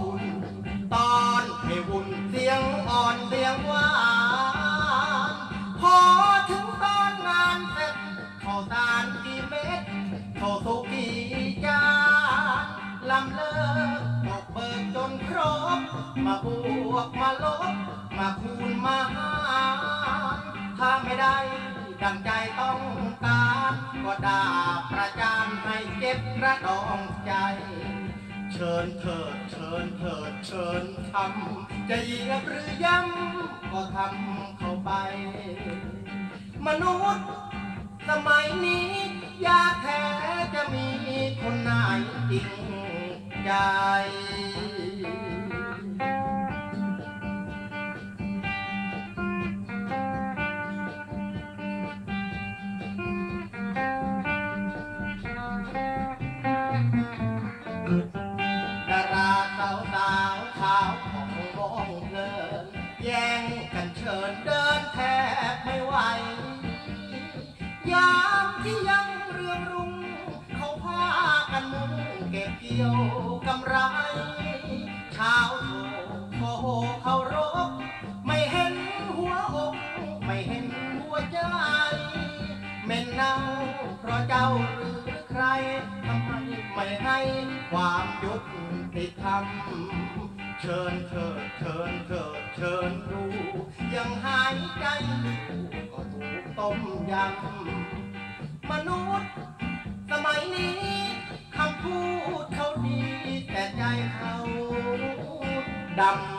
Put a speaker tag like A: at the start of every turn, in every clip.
A: บุญตอนเหวุ่นเสียงอ่อนเสียงหวานพอถึงตอนงานเสร็จข้าวานกี่เม็ดข้าวสุกี่จานลำเลิกตกเบิกจนครบ มาบวกมาลบ มาคูณมาหารถ้าไม่ได้ดังใจต้องการ ก็ด่าประจานให้เก็บกระดองใจ เชิญเถิดเชิญเถิดเชิญทำจะเหยียบหรือย้ำก็ทำเข้าไป มนุษย์ สมัยนี้ยากแท้จะมีคนไหนจริงใจ ขาวของมองเลินแย่งกันเชิญเดินแทบไม่ไหวยามที่ยังเรืองรุ่ง เขาพากันมุ่งเก็บเกี่ยวกำไรช้าโถโอ้โหเขารบไม่เห็นหัวอกไม่เห็นหัวใจเม่นเน่าเพราะเจ้าหรือใครทำไมไม่ให้ความยุติธรรม เชิญเถิดเชิญเถิดเชิญดูยังหายใจอยู่ก็ถูกต้มยำมนุษย์ สมัยนี้คำพูดเขาดีแต่ใจเขาดำ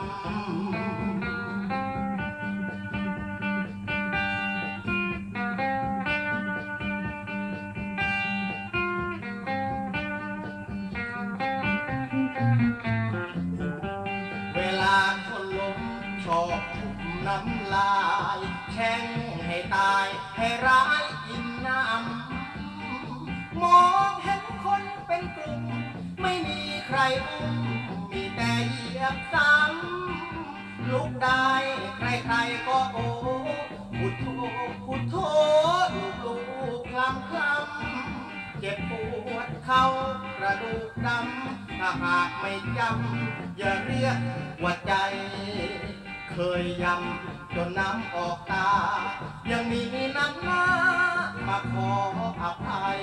A: อบน้ำลายแช่งให้ตายให้ร้ายกินน้ำมองเห็นคนเป็นกลุ่ม ไม่มีใครอุ้มมีแต่เหยียบซ้ำลุกได้ใครๆก็โอ้พุทโธพุทโธลูกลูกคลำคลำเจ็บปวดเข่ากระดูกดำถ้าหากไม่จำอย่าเรียกว่าใจ เคยยำจนน้ำออกตา ยังมีน้ำหน้ามาขออภัย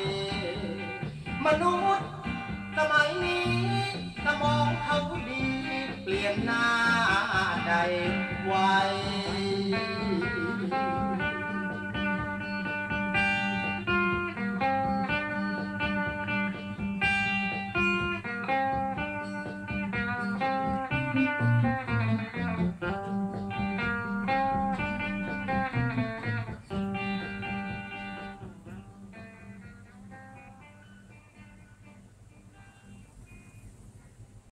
A: มนุษย์สมัยนี้สมองเขาดี เปลี่ยนหน้าใดไว